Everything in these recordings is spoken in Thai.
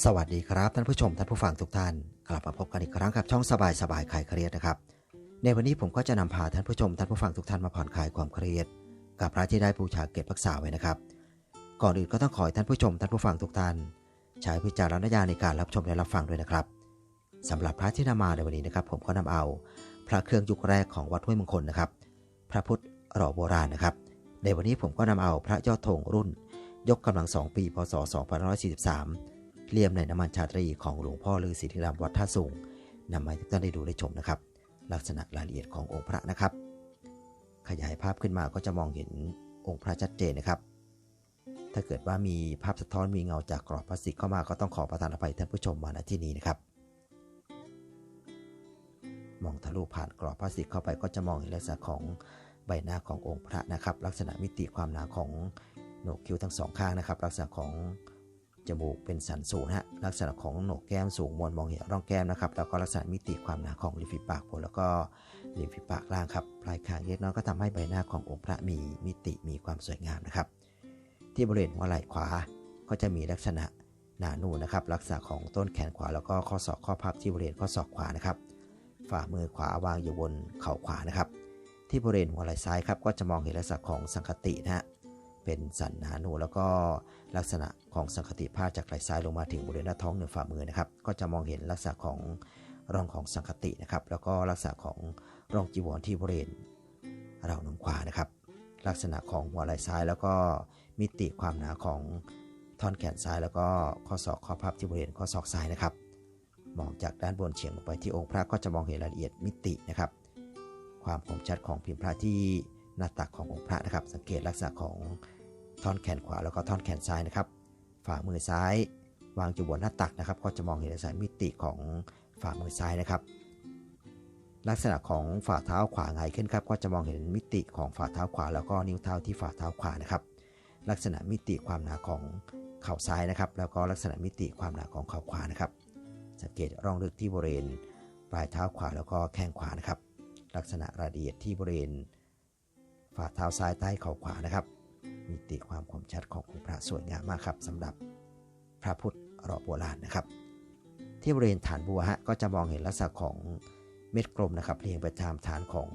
สวัสดีครับท่านผู้ชมท่านผู้ฟังทุกท่าน กลับมาพบกันอีกครั้งกับช่องสบายสบายคลายเครียดนะครับ ในวันนี้ผมก็จะนำพาท่านผู้ชมท่านผู้ฟังทุกท่านมาผ่อนคลายความเครียด กับพระที่ได้บูชาเก็บรักษาไว้นะครับ ก่อนอื่นก็ต้องขอให้ท่านผู้ชมท่านผู้ฟังทุกท่าน ใช้วิจารณญาณในการรับชมและรับฟังด้วยนะครับสำหรับพระที่นำมาในวันนี้นะครับ ผมก็นำเอา พระเครื่องยุคแรกของวัดห้วยมงคลนะครับ พระพุทธหล่อโบราณนะครับในวันนี้ผมก็นำเอาพระยอดธงรุ่น ยกกำลังสองปีพศ2543 เลี่ยมในน้ำมันชาตรีของหลวงพ่อฤาษีธิรามวัดท่าสูงนำมาให้ทุกท่านได้ดูได้ชมนะครับ ลักษณะรายละเอียดขององค์พระนะครับ ขยายภาพขึ้นมาก็จะมองเห็นองค์พระชัดเจนนะครับ ถ้าเกิดว่ามีภาพสะท้อนมีเงาจากกรอบพลาสติกเข้ามาก็ต้องขอประทานอภัยท่านผู้ชมมาณที่นี้นะครับ มองทะลุผ่านกรอบพลาสติกเข้าไปก็จะมองเห็นลักษณะของใบหน้าขององค์พระนะครับ ลักษณะมิติความหนาของโหนกคิ้วทั้งสองข้างนะครับ ลักษณะของ จมูกเป็นสันสูงนะฮะลักษณะของโหนกแก้มสูงมวลมองเห็นร่องแก้มนะครับแล้วก็ลักษณะมิติความหนาของริมฝีปากบนแล้วก็ริมฝีปากล่างครับปลายคางเล็กน้อยก็ทำให้ใบหน้าขององค์พระมีมิติมีความสวยงามนะครับ ที่บริเวณหัวไหล่ขวาก็จะมีลักษณะหนานูนนะครับลักษณะของต้นแขนขวาแล้วก็ข้อศอกข้อพับที่บริเวณข้อศอกขวานะครับ ฝ่ามือขวาวางอยู่บนเข่าขวานะครับ ที่บริเวณหัวไหล่ซ้ายครับก็จะมองเห็นลักษณะของสังคตินะฮะ เป็นสันหนานูแล้วก็ลักษณะของสังคติพาดจากไหล่ซ้ายลงมาถึงบริเวณหน้าท้องเหนือฝ่ามือนะครับ ก็จะมองเห็นลักษณะของร่องของสังคตินะครับ แล้วก็ลักษณะของร่องจีวรที่บริเวณเราหนมขวานะครับ ลักษณะของหัวไหล่ซ้ายแล้วก็มิติความหนาของท่อนแขนซ้าย แล้วก็ข้อศอกข้อพับที่บริเวณข้อศอกซ้ายนะครับ มองจากด้านบนเฉียงลงไปที่องค์พระก็จะมองเห็นรายละเอียดมิตินะครับ ความคมชัดของพิมพ์พระที่ หน้าตักขององค์พระนะครับ สังเกตลักษณะของท่อนแขนขวาแล้วก็ท่อนแขนซ้ายนะครับ ฝ่ามือซ้ายวางอยู่บนหน้าตักนะครับ ก็จะมองเห็นลักษณะมิติของฝ่ามือซ้ายนะครับ ลักษณะของฝ่าเท้าขวาไงขึ้นครับก็จะมองเห็นมิติของฝ่าเท้าขวา แล้วก็นิ้วเท้าที่ฝ่าเท้าขวานะครับ ลักษณะมิติความหนาของเข่าซ้ายนะครับ แล้วก็ลักษณะมิติความหนาของเข่าขวานะครับ สังเกตร่องลึกที่บริเวณปลายเท้าขวาแล้วก็แข้งขวานะครับ ลักษณะรายละเอียดที่บริเวณ ฝ่าเท้าซ้ายใต้เข่าขวานะครับมิติความคมชัดขององค์พระสวยงามมากครับสำหรับพระพุทธรอบโบราณนะครับ ที่บริเวณฐานบัวฮะก็จะมองเห็นลักษณะของเม็ดกลมนะครับเรียงไปตามฐานของ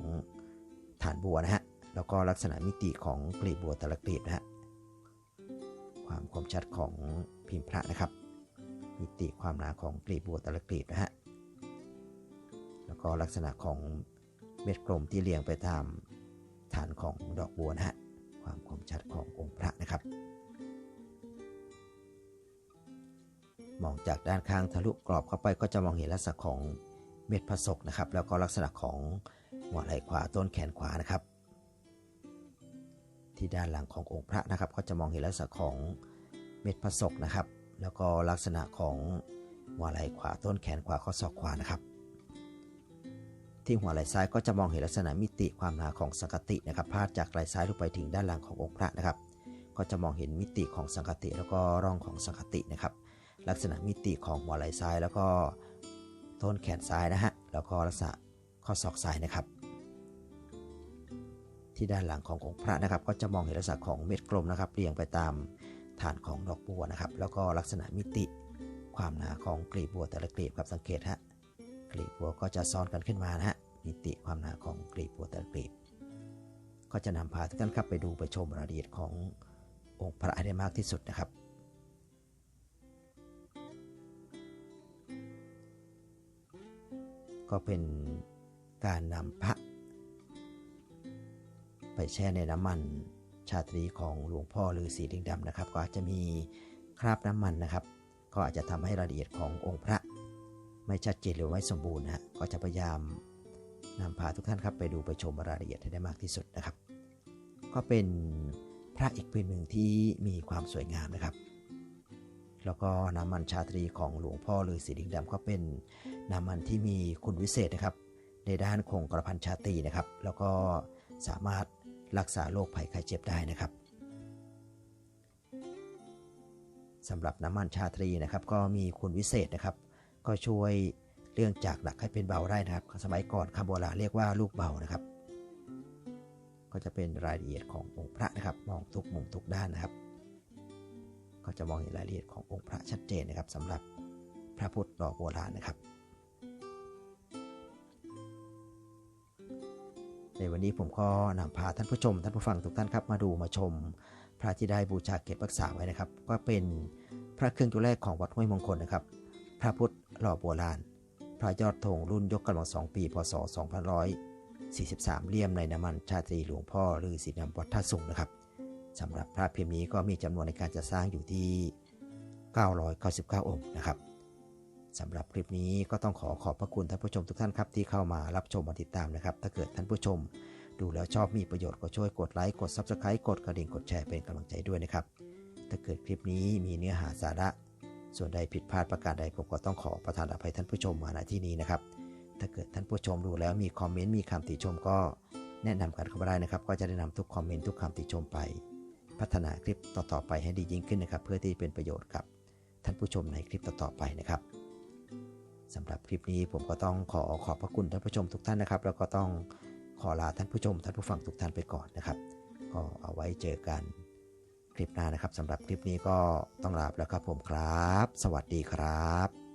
ฐานบัวนะฮะแล้วก็ลักษณะมิติของกลีบบัวแต่ละกลีบนะฮะความคมชัดของพิมพ์พระนะครับ มิติความหนาของกลีบบัวแต่ละกลีบนะฮะแล้วก็ลักษณะของเม็ดกลมที่เรียงไปตาม ฐานของดอกบัวนะฮะความคมชัดขององค์พระนะครับ มองจากด้านข้างทะลุกรอบเข้าไปก็จะมองเห็นลักษณะของเม็ดผสกนะครับ แล้วก็ลักษณะของหัวไหล่ขวาต้นแขนขวานะครับ ที่ด้านหลังขององค์พระนะครับ ก็จะมองเห็นลักษณะของเม็ดผสกนะครับ แล้วก็ลักษณะของหัวไหล่ขวาต้นแขนขวาข้อศอกขวานะครับ ที่หัวไหล่ซ้ายก็จะมองเห็นลักษณะมิติความหนาของสังกตินะครับพาดจากไหล่ซ้ายลงไปถึงด้านหลังขององค์พระนะครับ ก็จะมองเห็นมิติของสังกติแล้วก็ร่องของสังกตินะครับ ลักษณะมิติของหัวไหล่ซ้าย แล้วก็ต้นแขนซ้ายนะฮะแล้วก็ลักษณะข้อศอกซ้ายนะครับ ที่ด้านหลังขององค์พระนะครับ ก็จะมองเห็นลักษณะของเม็ดกลมนะครับเรียงไปตามฐานของดอกบัวนะครับ แล้วก็ลักษณะมิติความหนาของกลีบบัวแต่ละกลีบครับสังเกตฮะกลีบบัวก็จะซ้อนกันขึ้นมานะฮะ มิติความหนาของกลีบบัวแต่ละกลีบก็จะนำพาทุกท่านครับไปดูไปชมรายละเอียดขององค์พระให้ได้มากที่สุดนะครับก็เป็นการนำพระ ไปแช่ในน้ำมันชาตรีของหลวงพ่อฤาษีลิงดำนะครับ ก็อาจจะมีคราบน้ำมันนะครับ ก็อาจจะทำให้รายละเอียดขององค์พระ ไม่ชัดเจนหรือไม่สมบูรณ์นะฮะก็จะพยายาม นำพาทุกท่านครับไปดูไปชมรายละเอียดให้ได้มากที่สุดนะครับ ก็เป็นพระอีกพิมพ์หนึ่งที่มีความสวยงามนะครับ แล้วก็น้ำมันชาตรีของหลวงพ่อฤาษีลิงดำก็เป็นน้ำมันที่มีคุณวิเศษนะครับ ในด้านคงกระพันชาตรีนะครับ แล้วก็สามารถรักษาโรคภัยไข้เจ็บได้นะครับสำหรับน้ำมันชาตรีนะครับ ก็มีคุณวิเศษนะครับ ก็ช่วย เรื่องจากหนักให้เป็นเบาได้นะครับ สมัยก่อนคำโบราณเรียกว่าลูกเบานะครับ ก็จะเป็นรายละเอียดขององค์พระนะครับ มองทุกมุมทุกด้านนะครับ ก็จะมองเห็นรายละเอียดขององค์พระชัดเจนนะครับสำหรับพระพุทธหล่อโบราณนะครับ ในวันนี้ผมก็นำพาท่านผู้ชม ท่านผู้ฟังทุกท่านครับ มาดูมาชม พระที่ได้บูชาเก็บรักษาไว้นะครับ ก็เป็นพระเครื่องตัวแรกของวัดห้วยมงคลนะครับ พระพุทธหล่อโบราณ พระยอดธงรุ่นยกกำลังสองปี พศ 2543 เลี่ยมในน้ำมันชาตรีหลวงพ่อหรือสีนำวัดท่าสุงนะครับสำหรับพระพิมพ์นี้ก็มีจำนวนในการจะสร้างอยู่ที่ 999 องค์นะครับสำหรับคลิปนี้ก็ต้องขอขอบพระคุณท่านผู้ชมทุกท่านครับที่เข้ามารับชมมาติดตามนะครับ ถ้าเกิดท่านผู้ชม ดูแล้วชอบมีประโยชน์ก็ช่วยกดไลค์กด Subscribe กดกระดิ่งกดแชร์เป็นกำลังใจด้วยนะครับ ถ้าเกิดคลิปนี้มีเนื้อหาสาระ ส่วนใดผิดพลาดประการใดผมก็ต้องขอประทานอภัยท่านผู้ชมมาณที่นี้นะครับ ถ้าเกิดท่านผู้ชมดูแล้วมีคอมเมนต์มีคำติชมก็แนะนำกันเข้ามาได้นะครับ ก็จะได้นำทุกคอมเมนต์ทุกคำติชมไป พัฒนาคลิปต่อๆไปให้ดียิ่งขึ้นนะครับ เพื่อที่เป็นประโยชน์กับท่านผู้ชมในคลิปต่อๆไปนะครับสำหรับคลิปนี้ผมก็ต้องขอขอบพระคุณท่านผู้ชมทุกท่านนะครับ แล้วก็ต้องขอลาท่านผู้ชมท่านผู้ฟังทุกท่านไปก่อนนะครับ ก็เอาไว้เจอกัน คลิปหน้านะครับสำหรับคลิปนี้ก็ต้องลาแล้วครับผมครับ สวัสดีครับ